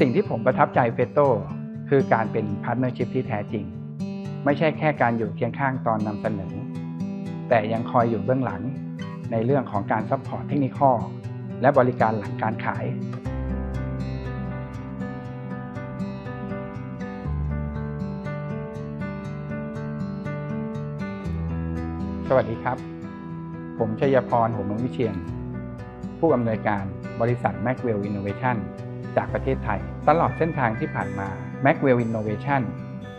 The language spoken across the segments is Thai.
สิ่งที่ผมประทับใจเฟโต้คือการเป็นพาร์ทเนอร์ชิพที่แท้จริง ไม่ใช่แค่การอยู่เคียงข้างตอนนำเสนอ แต่ยังคอยอยู่เบื้องหลังในเรื่องของการซัพพอร์ตเทคนิคอและบริการหลังการขาย สวัสดีครับ ผมชัยพรหัวเมืองวิเชียน ผู้อำนวยการบริษัท m a c w e l l Innovation จากประเทศไทย ตลอดเส้นทางที่ผ่านมา m a c w e l l Innovation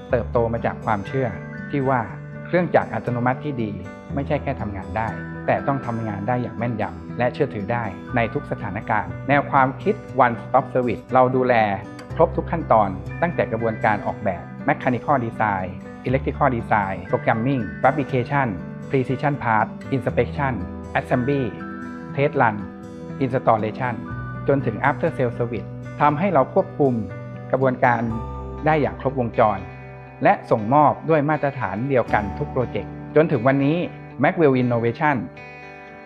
เติบโตมาจากความเชื่อ ที่ว่าเครื่องจักรอัตโนมัติที่ดี ไม่ใช่แค่ทำงานได้ แต่ต้องทำงานได้อย่างแม่นยำและเชื่อถือได้ในทุกสถานการณ์ แนวความคิด one stop service เราดูแลครบทุกขั้นตอนตั้งแต่กระบวนการออกแบบ mechanical design electrical design programming fabrication precision part inspection assembly test run installation จนถึง after sale service ทำให้เราควบคุมกระบวนการได้อย่างครบวงจร และส่งมอบด้วยมาตรฐานเดียวกันทุกโปรเจกต์ จนถึงวันนี้ m a c w e l l Innovation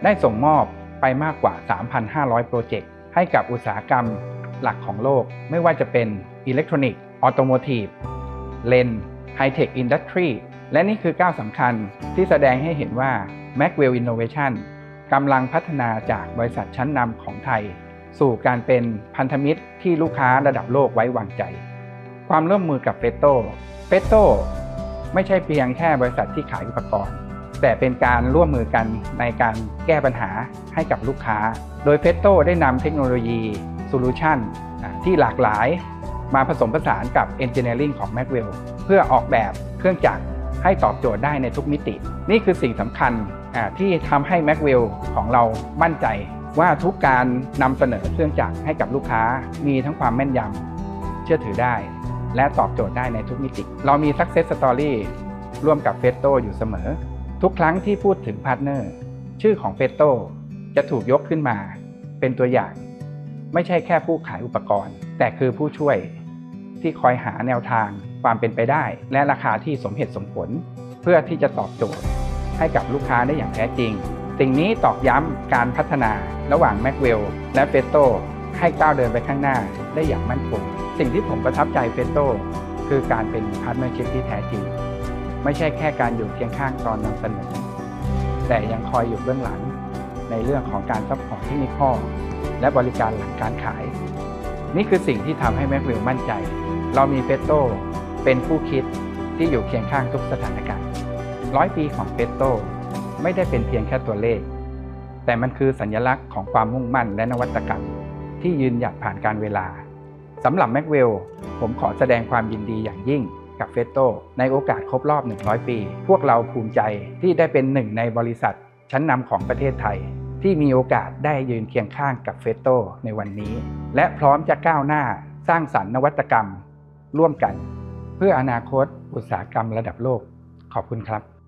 ได้ส่งมอบไปมากกว่า 3,500 โปรเจกต์ ให้กับอุตสาหกรรมหลักของโลก ไม่ว่าจะเป็นอิเล็กทรอนิกส์ออโตโมทีฟเลนไฮเทคอินดัสทรีและนี่คือก้าวสำคัญที่แสดงให้เห็นว่า m a c w e l l Innovation กำลังพัฒนาจากบริษัทชั้นนำของไทย สู่การเป็นพันธมิตรที่ลูกค้าระดับโลกไว้วางใจ ความร่วมมือกับเฟโต้เฟโต้ไม่ใช่เพียงแค่บริษัทที่ขายอุปกรณ์ แต่เป็นการร่วมมือกันในการแก้ปัญหาให้กับลูกค้า โดยเฟโต้ได้นำเทคโนโลยีโซลูชันที่หลากหลาย มาผสมผสานกับ Engineering ของ m a c w e l l เพื่อออกแบบเครื่องจักรให้ตอบโจทย์ได้ในทุกมิติ นี่คือสิ่งสำคัญที่ทำให้ m a c w e l l ของเรามั่นใจ ว่าทุกการนำเสนอเครื่องจักรให้กับลูกค้ามีทั้งความแม่นยำเชื่อถือได้ และตอบโจทย์ได้ในทุกมิติ เรามี Success Story ร่วมกับเฟโตอยู่เสมอ ทุกครั้งที่พูดถึงพาร์ทเนอร์ชื่อของเฟโตจะถูกยกขึ้นมา เป็นตัวอย่าง ไม่ใช่แค่ผู้ขายอุปกรณ์ แต่คือผู้ช่วยที่คอยหาแนวทางความเป็นไปได้ และราคาที่สมเหตุสมผล เพื่อที่จะตอบโจทย์ให้กับลูกค้าได้อย่างแท้จริง สิ่งนี้ตอกย้ำการพัฒนาระหว่างแม c เวลและเฟโตให้ก้าวเดินไปข้างหน้าได้อย่างมั่นคง สิ่งที่ผมประทับใจเฟโตคือการเป็นพาร์ทเนอร์ชิพที่แท้จริง ไม่ใช่แค่การอยู่เคียงข้างตอนนำเสนอ แต่ยังคอยอยู่เบื้องหลังในเรื่องของการซัพพอร์ตเทคนิคและบริการหลังการขาย นี่คือสิ่งที่ทำให้แม็กวิลมั่นใจ เรามีเฟโตเป็นผู้คิดที่อยู่เคียงข้างทุกสถานการณ์ร้อยปีของเฟโต ไม่ได้เป็นเพียงแค่ตัวเลข แต่มันคือสัญลักษณ์ของความมุ่งมั่นและนวัตกรรม ที่ยืนหยัดผ่านการเวลาสำหรับแม็กเวลผมขอแสดงความยินดีอย่างยิ่งกับเฟโตในโอกาสครบรอบ 100 ปี พวกเราภูมิใจที่ได้เป็นหนึ่งในบริษัท ชั้นนำของประเทศไทย ที่มีโอกาสได้ยืนเคียงข้างกับเฟโตในวันนี้ และพร้อมจะก้าวหน้าสร้างสรรค์นวัตกรรม ร่วมกัน เพื่ออนาคตอุตสาหกรรมระดับโลก ขอบคุณครับ